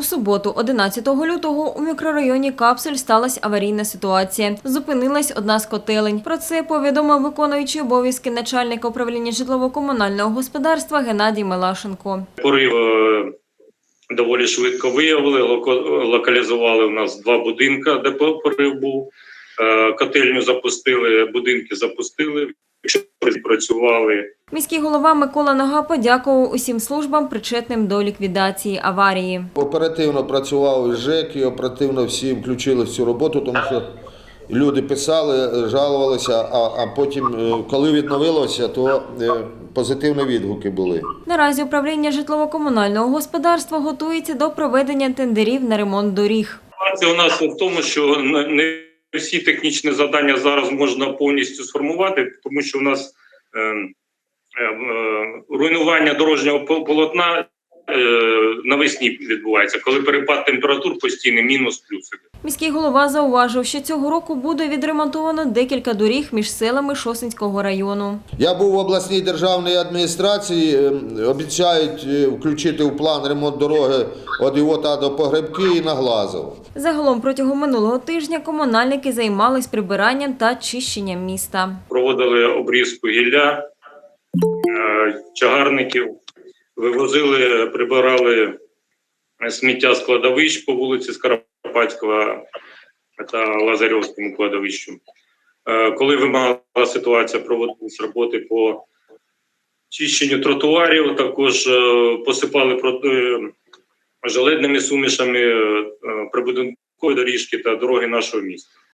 У суботу, 11 лютого, у мікрорайоні Капсуль сталася аварійна ситуація. Зупинилась одна з котелень. Про це повідомив виконуючий обов'язки начальника управління житлово-комунального господарства Геннадій Мелашенко. Порив е, доволі швидко виявили, локалізували у нас два будинки, де порив був. Е, Котельню запустили, будинки запустили, працювали. Міський голова Микола Нога подякував усім службам, причетним до ліквідації аварії. Оперативно працював ЖЕК і оперативно всі включили в цю роботу, тому що люди писали, жалувалися, а, а потім, е, коли відновилося, то е, позитивні відгуки були. Наразі управління житлово-комунального господарства готується до проведення тендерів на ремонт доріг. Ситуація у нас в тому, що не всі технічні завдання зараз можна повністю сформувати, тому що у нас е, е, руйнування дорожнього полотна е, навесні відбувається, коли перепад температур постійний, мінус плюс. іде. Міський голова зауважив, що цього року буде відремонтовано декілька доріг між селами Шосинського району. Я був в обласній державній адміністрації, е, обіцяють е, включити в план ремонт дороги від Івота до Погребки і на Глазово. Загалом протягом минулого тижня комунальники займались прибиранням та чищенням міста. проводили обрізку гілля, е, чагарників, вивозили, прибирали сміття з кладовищ по вулиці Скоропадського та Лазарьовському кладовищу. Е, Коли вимагала ситуація, проводились роботи по чищенню тротуарів, також е, посипали е, желедними сумішами прибудинкові доріжки та дороги нашого міста.